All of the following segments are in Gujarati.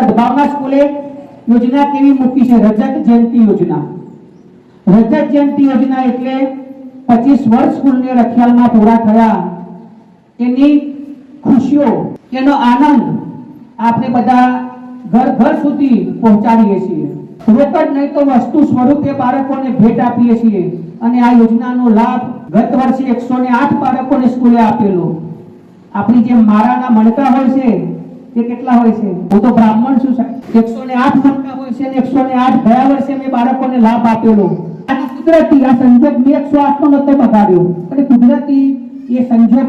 સદભાવના સ્કૂલે યોજના કેવી મૂકી છે? રજત જયંતિ યોજના. રજત જયંતિ યોજના એટલે પચીસ વર્ષ સ્કૂલને રખિયાલમાં પૂરા થયા. એની ખુશીઓ, એનો આનંદ આપણે બધા ઘર ઘર સુધી પહોંચાડીએ છીએ. રોકડ નહીં તો વસ્તુ સ્વરૂપે બાળકોને ભેટ આપીએ છીએ. અને આ યોજનાનો લાભ ગત વર્ષે એકસો ને આઠ બાળકોને સ્કૂલે આપેલો. આપણી જે મારાના મણકા હોય છે તે કેટલા હોય છે? હું તો બ્રાહ્મણ છું સાહેબ. એકસો ને આઠ સંખ્યા હોય છે એકસો ને આઠ ગયા વર્ષે મેં બાળકોને લાભ આપેલો. અને કુદરતી આ સંજોગ મેં એકસો આઠ નો નતો બગાડ્યો. અને કુદરતી એ સંજોગ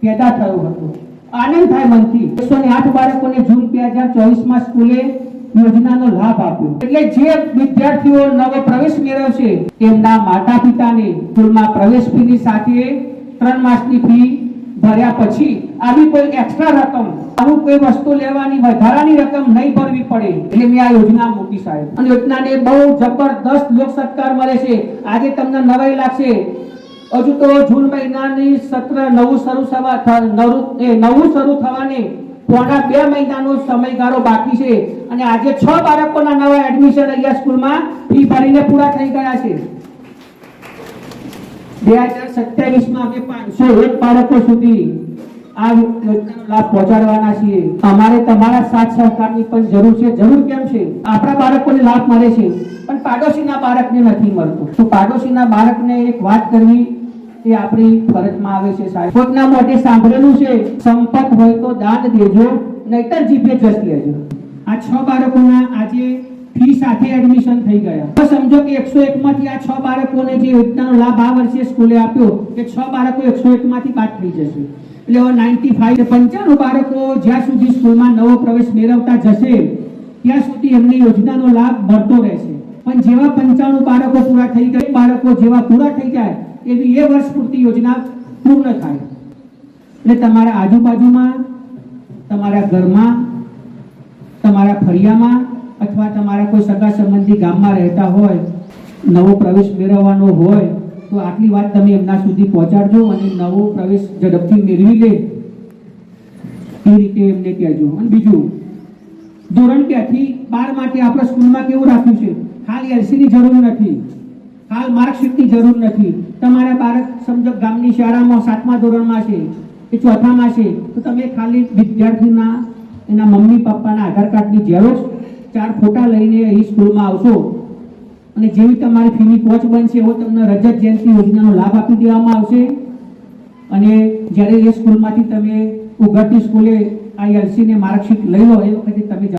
પેદા થયો હતો. આનંદ થાય મનથી એકસો ને આઠ બાળકોને જૂન બે હજાર ચોવીસમાં સ્કૂલે યોજનાનો લાભ આપ્યો. એટલે જે વિદ્યાર્થીઓ નવો પ્રવેશ મેળવશે, તેમના માતા પિતાને સ્કૂલમાં પ્રવેશ ફીની સાથે ત્રણ માસની ફી ભર્યા પછી આવી કોઈ એક્સ્ટ્રા રકમ, આવું કોઈ વસ્તુ લેવાની વધારાની રકમ નહીં ભરવી પડે. એટલે મેં આ યોજના મૂકી સાહેબ. અને યોજનાને બહુ જબરદસ્ત લોક સત્કાર મળે છે. આજે તમને નવાઈ લાગશે. હજુ તો જૂન મહિનાની સત્ર નવું શરૂ થવા નવું શરૂ થવાને પોણા બે મહિનાનો સમયગાળો બાકી છે. અને આજે છ બાળકોના નવા એડમિશન અહીંયા સ્કૂલમાં ફી ભરીને પૂરા થઈ ગયા છે. બે હજાર સત્યાવીસમાં અમે પાંચસો એક બાળકો સુધી આ લાભ પહોંચાડવાના છીએ. અમારે તમારા સાથ સહકારની પણ જરૂર છે. જરૂર કેમ છે? આપણા બાળકોને લાભ મળે છે. પણ પાડોશીના બાળકને નથી મળતો. તો પાડોશીના બાળકને એક વાત કરવી એ આપણી ફરજમાં આવે છે સાહેબ. કોઈકના મોઢે સાંભળેલું છે. સંપત હોય તો દાન દેજો, નહીતર જીભે જતી લેજો. આ છ બાળકોના આજે થઈ ગયા. સમજો કે એકસો એક માંથી આ છ બાળકોને જે યોજનાનો લાભ આ વર્ષે સ્કૂલે આપ્યો, કે છ બાળકો એકસો એક માંથી બાદ થઈ જશે. એટલે હવે નાઇન્ટી ફાઈવ પંચાણું બાળકો જ્યાં સુધી સ્કૂલમાં નવો પ્રવેશ મેળવતા જશે, ત્યાં સુધી એમની યોજનાનો લાભ મળતો રહેશે. પણ જેવા પંચાણું બાળકો પૂરા થઈ ગયા બાળકો જેવા પૂરા થઈ જાય, એવી એ વર્ષ પૂરતી યોજના પૂર્ણ થાય. એટલે તમારા આજુબાજુમાં, તમારા ઘરમાં, તમારા ફળિયામાં અથવા તમારા કોઈ સગા સંબંધી ગામમાં રહેતા હોય, નવો પ્રવેશ મેળવવાનો હોય, તો આટલી વાત તમે એમના સુધી પહોંચાડજો અને નવો પ્રવેશ ઝડપથી મેળવી લે. એ રીતે એમને કહેજો. અને બીજું, ધોરણ બેથી બાર માટે આપણા સ્કૂલમાં કેવું રાખ્યું છે? હાલ એલસીની જરૂર નથી. હાલ માર્કશીટની જરૂર નથી. તમારા બાળક સમજો ગામની શાળામાં સાતમા ધોરણમાં છે, કે ચોથામાં છે, તો તમે ખાલી વિદ્યાર્થીના, એના મમ્મી પપ્પાના આધાર કાર્ડની ઝેરોક્ષ ચાર ફોટા લઈને અહીં સ્કૂલમાં આવશો. અને જેવી તમારી ફીની કોચ બનશે, એવો તમને રજત જયંતિ યોજનાનો લાભ આપી દેવામાં આવશે. અને જ્યારે એ સ્કૂલમાંથી તમે ઉઘડતી સ્કૂલે આ એલસીને માર્કશીટ લઈ લો, એ વખતે તમે